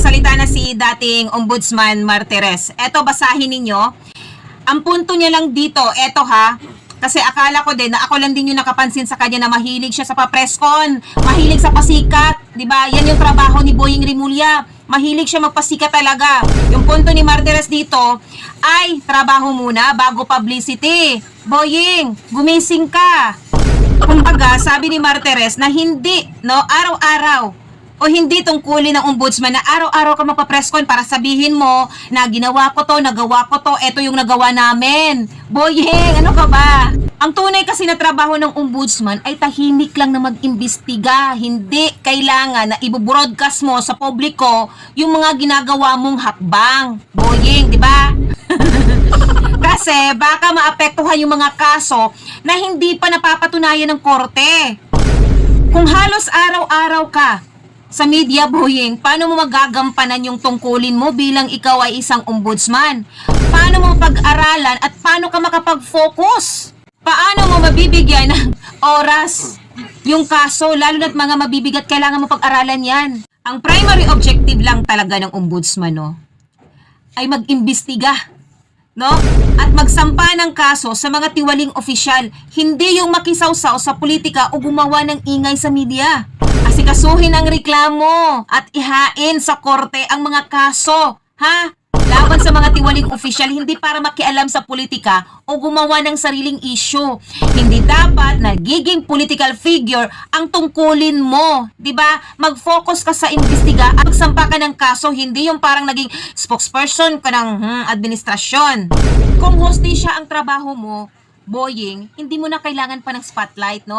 nagsalita na si dating Ombudsman Martires. Eto, basahin ninyo. Ang punto niya lang dito, eto ha, kasi akala ko din na ako lang din yung nakapansin sa kanya na mahilig siya sa papreskon, mahilig sa pasikat, 'di ba? Yan yung trabaho ni Boying Rimulya. Mahilig siya magpasikat talaga. Yung punto ni Martires dito ay trabaho muna bago publicity. Boying, gumising ka. Kumbaga, sabi ni Martires na hindi, no, araw-araw o hindi tungkulin ng ombudsman na araw-araw ka magpa-presscon para sabihin mo na ginawa ko to, nagawa ko to, eto yung nagawa namin. Boyeng, ano ka ba? Ang tunay kasi na trabaho ng ombudsman ay tahimik lang na mag-imbestiga. Hindi kailangan na ibo-broadcast mo sa publiko yung mga ginagawa mong hakbang. Boyeng, di ba? Kasi baka maapektuhan yung mga kaso na hindi pa napapatunayan ng korte. Kung halos araw-araw ka sa media boying, paano mo magagampanan yung tungkulin mo bilang ikaw ay isang ombudsman? Paano mo pag-aralan at paano ka makapag-focus? Paano mo mabibigyan ng oras yung kaso, lalo na't mga mabibigat, kailangan mo pag-aralan yan. Ang primary objective lang talaga ng ombudsman, no, ay mag-imbestiga no? At magsampa ng kaso sa mga tiwaling opisyal, hindi yung makisawsaw sa politika o gumawa ng ingay sa media. Asikasuhin ang reklamo at ihain sa korte ang mga kaso, ha? Laban sa mga tiwaling opisyal, hindi para makialam sa politika o gumawa ng sariling issue. Hindi dapat nagiging political figure ang tungkulin mo, ba? Mag-focus ka sa imbestiga at magsampa ka ng kaso, hindi yung parang naging spokesperson ka ng hmm, administrasyon. Kung hostisya ang trabaho mo, boying, hindi mo na kailangan pa ng spotlight, no?